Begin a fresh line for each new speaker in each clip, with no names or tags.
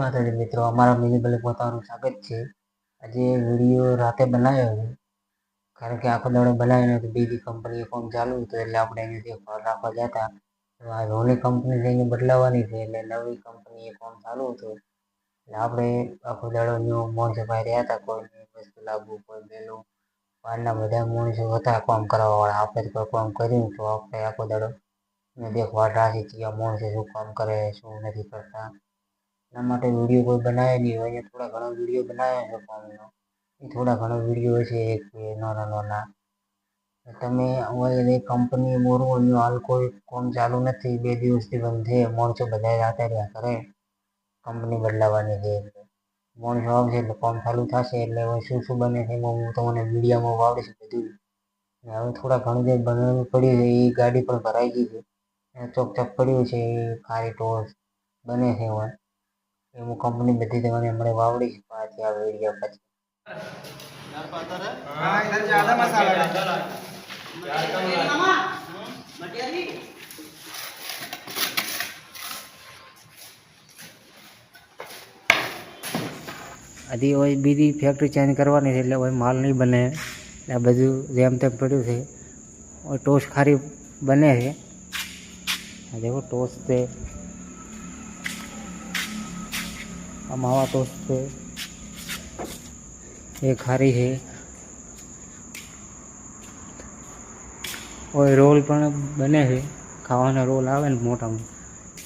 માતાજી મિત્રો, અમારા મિની બલે પોતાનું સ્વાગત છે. આજે વીડિયો રાતે બનાવ્યો છે. કારણ કે આખો દાડો બનાવ્યો હતો બીજી કંપનીએ ફોન ચાલુ હતું, એટલે આપણે અહીંયાથી ફોન રાખવા જતા આ રોની કંપની જઈને બદલાવાની છે, એટલે નવી કંપનીએ ફોન ચાલુ હતું. એટલે આપણે આખો દાડો ન્યૂ મોણ ભાઈ રહ્યા હતા, કોઈ વસ્તુ લાગવું કોઈ બેલું બહારના બધા માણસો હતા, કામ કરવાવાળા. આપણે કોઈ કામ કર્યું તો આપણે આખો દાડો દેખવાડ દેખવા રાખી કે આ શું કામ કરે, શું નથી કરતા. એના માટે વીડિયો કોઈ બનાવે નહીં, હોય અહીંયા થોડા ઘણા વીડિયો બનાવ્યા છે ફોર્મનો એ થોડા ઘણા વીડિયો છે એક, બે, નાના નાના. તમે હવે કંપની મોરું અહીંયા હાલ કોઈ કોમ ચાલુ નથી, બે દિવસથી બંધ છે માણસો બધા રાતે રહ્યા કરે. કંપની બદલાવાની છે માણસો આવશે એટલે કોમ ચાલુ થશે એટલે હવે શું શું બને છે હું તમને મીડિયામાં વાવડીશ બધું. હવે થોડા ઘણું જે બનાવવું પડ્યું છે, એ ગાડી પણ ભરાઈ ગઈ છે. ચોક ચોક પડ્યું છે, એ ખારી ટોસ બને છે હવે એવું કંપની બધી દેવાની હમણાં વાવડી પાછી આવે એરિયા પછી. હજી હોય બીજી ફેક્ટરી ચેન્જ કરવાની છે એટલે હોય માલ નહીં બને. આ બધું જેમ તેમ પડ્યું છે. ટોસ ખારી બને છે. જેવો ટોસ તે આ માવા ટોસ છે એ ખારી છે હવે રોલ પણ બને છે ખાવાના રોલ આવે ને મોટા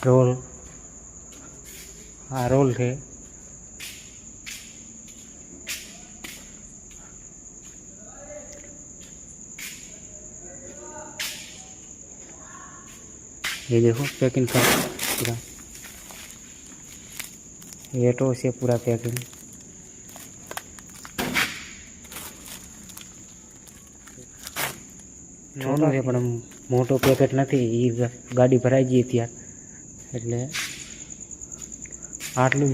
રોલ આ રોલ છે ये देखो पैकिंग का पूरा ये तो से पूरा पैकिंग નાનું છે પણ મોટો પેકેટ નથી એ ગાડી ભરાઈ ગઈ ત્યાં એટલે આટલું જ